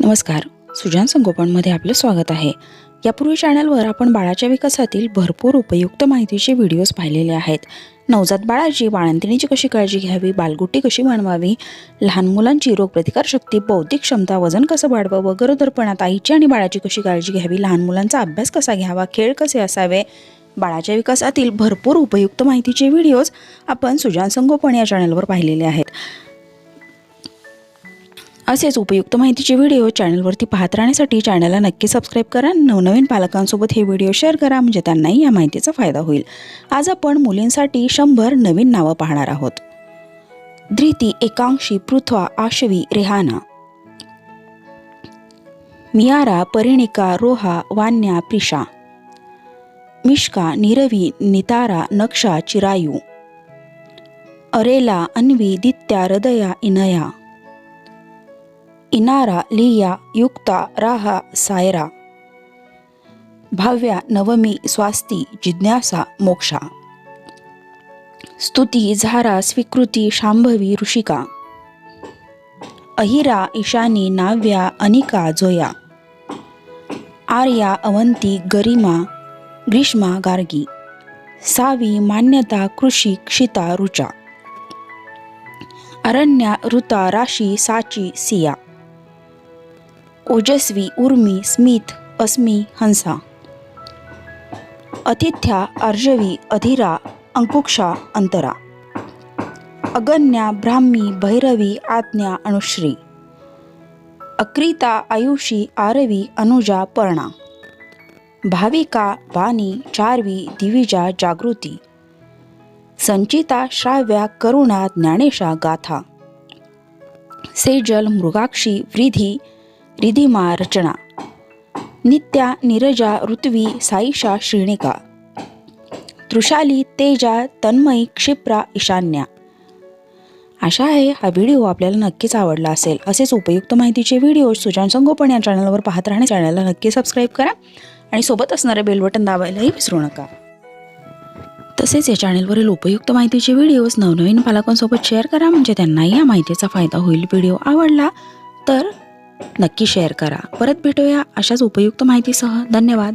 नमस्कार. सुजान संगोपनमध्ये आपलं स्वागत आहे. यापूर्वी चॅनलवर आपण बाळाच्या विकासातील भरपूर उपयुक्त माहितीचे व्हिडिओज पाहिलेले आहेत. नवजात बाळाची बाळंतिणीची कशी काळजी घ्यावी? बालगुट्टी कशी बनवावी लहान मुलांची रोगप्रतिकारशक्ती बौद्धिक क्षमता वजन कसं वाढवावं? गरोदरपणात आईची आणि बाळाची कशी काळजी घ्यावी? लहान मुलांचा अभ्यास कसा घ्यावा? खेळ कसे असावे? बाळाच्या विकासातील भरपूर उपयुक्त माहितीचे व्हिडिओज आपण सुजान संगोपन या चॅनलवर पाहिलेले आहेत. असेच उपयुक्त माहितीचे व्हिडिओ चॅनलवरती पाहत राहण्यासाठी चॅनलला नक्की सबस्क्राईब करा. नवनवीन पालकांसोबत हे व्हिडिओ शेअर करा म्हणजे त्यांनाही या माहितीचा फायदा होईल. आज आपण मुलींसाठी शंभर नवीन नावं पाहणार आहोत. धृती एकांशी पृथ्वा आशवी रेहाना. मियारा परिणिका रोहा वान्या प्रिशा मिश्का निरवी नितारा नक्षा चिरायू. अरेला अन्वी दित्या हृदया इनया. इनारा लिया युक्ता राहा सायरा. भाव्या नवमी स्वास्ती जिज्ञासा मोक्षा. स्तुती झारा स्वीकृती शांभवी ऋषिका. अहिरा ईशानी नाव्या अनिका जोया. आर्या अवंती गरिमा ग्रीष्मा गार्गी. सावी मान्यता कृषी क्षिता रुचा अरण्या ऋता राशी साची सिया. ओजस्वी उर्मी स्मित अस्मी हंसा. अतिथ्या अर्जवी अधिरा अंकुक्षा अंतरा. अगन्या ब्राह्मी भैरवी आज्ञा अनुश्री. अक्रिता आयुषी आरवी अनुजा पर्णा. भाविका वाणी चारवी दिविजा जागृती. संचिता श्राव्या करुणा ज्ञानेशा गाथा. सेजल मृगाक्षी व्रिधी रिधिमा रचना नित्या नीरजा ऋत्वी साईशा श्रीणिका। तृषाली तेजा तन्मयी क्षिप्रा ईशान्या। आशा आहे हा व्हिडिओ आपल्याला नक्कीच आवडला असेल. असेच उपयुक्त माहितीचे व्हिडिओ सुजान संगोपन या चॅनलवर पाहत राहणे चॅनलला नक्की सबस्क्राईब करा आणि सोबत असणारे बेल बटन दाबायलाही विसरू नका. तसेच या चॅनलवरील उपयुक्त माहितीचे व्हिडिओज नवनवीन पालकांसोबत शेअर करा. म्हणजे त्यांनाही या माहितीचा फायदा होईल. व्हिडिओ आवडला तर नक्की शेअर करा. परत भेटूया अशाच उपयुक्त माहितीसह. धन्यवाद.